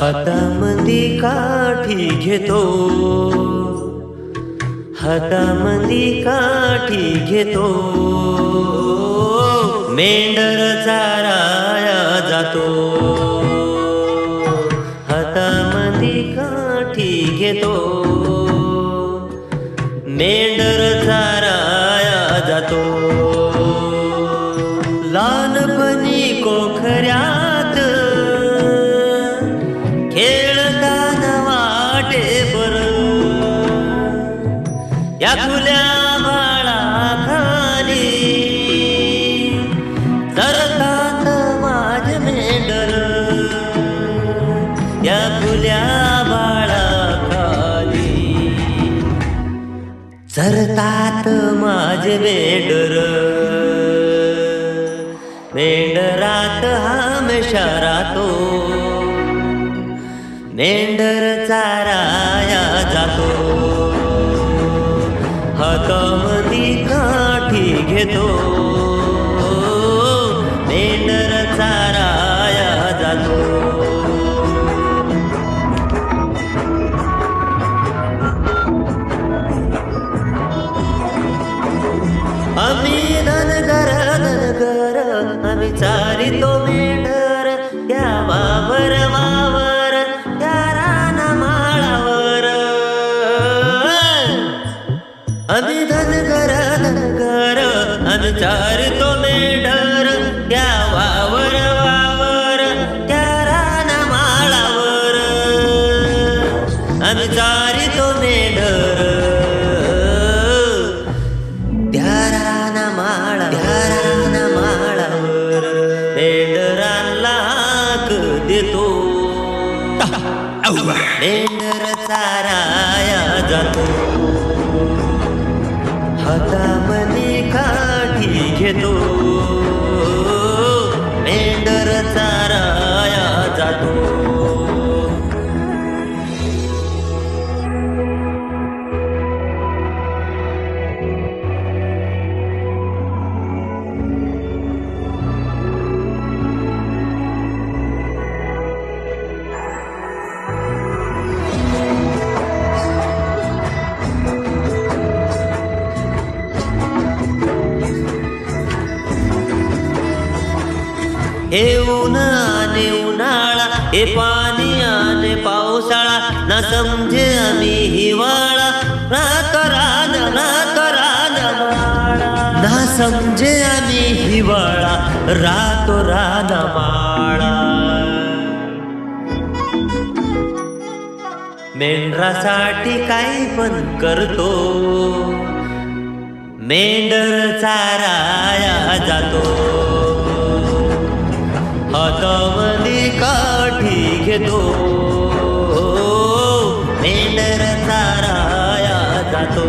हातामंदी काठी घेतो हातामंदी काठी घेतो मेंढर चाराया जातो हातामंदी काठी घेतो मेंढर चारा जातो. लहानपणी कोखऱ्यात खेळताना वाटे बर या खुल्या बाळा खाली माझे मेंढर मेंढरात हमेशा राहतो मेंढर चाराया जातो. हातामधी काठी घेतो. आम्ही तो मेंढर त्या वावर वावर त्या रान माळावर. आम्ही धनगर धनगर आम्ही चारितो मेंढर मेंढर चाराया जातो हातामध्ये काठी घेतो. हे उन्हाने उन्हाळा हे पाणी आणि पावसाळा ना समजे आम्ही हिवाळा ना करान ना करान ना समजे आम्ही हिवाळा रातो रान माळा. मेंढरासाठी काही पण करतो. मेंढर चाराया जातो. काठी घेतो मेंढर चाराया जातो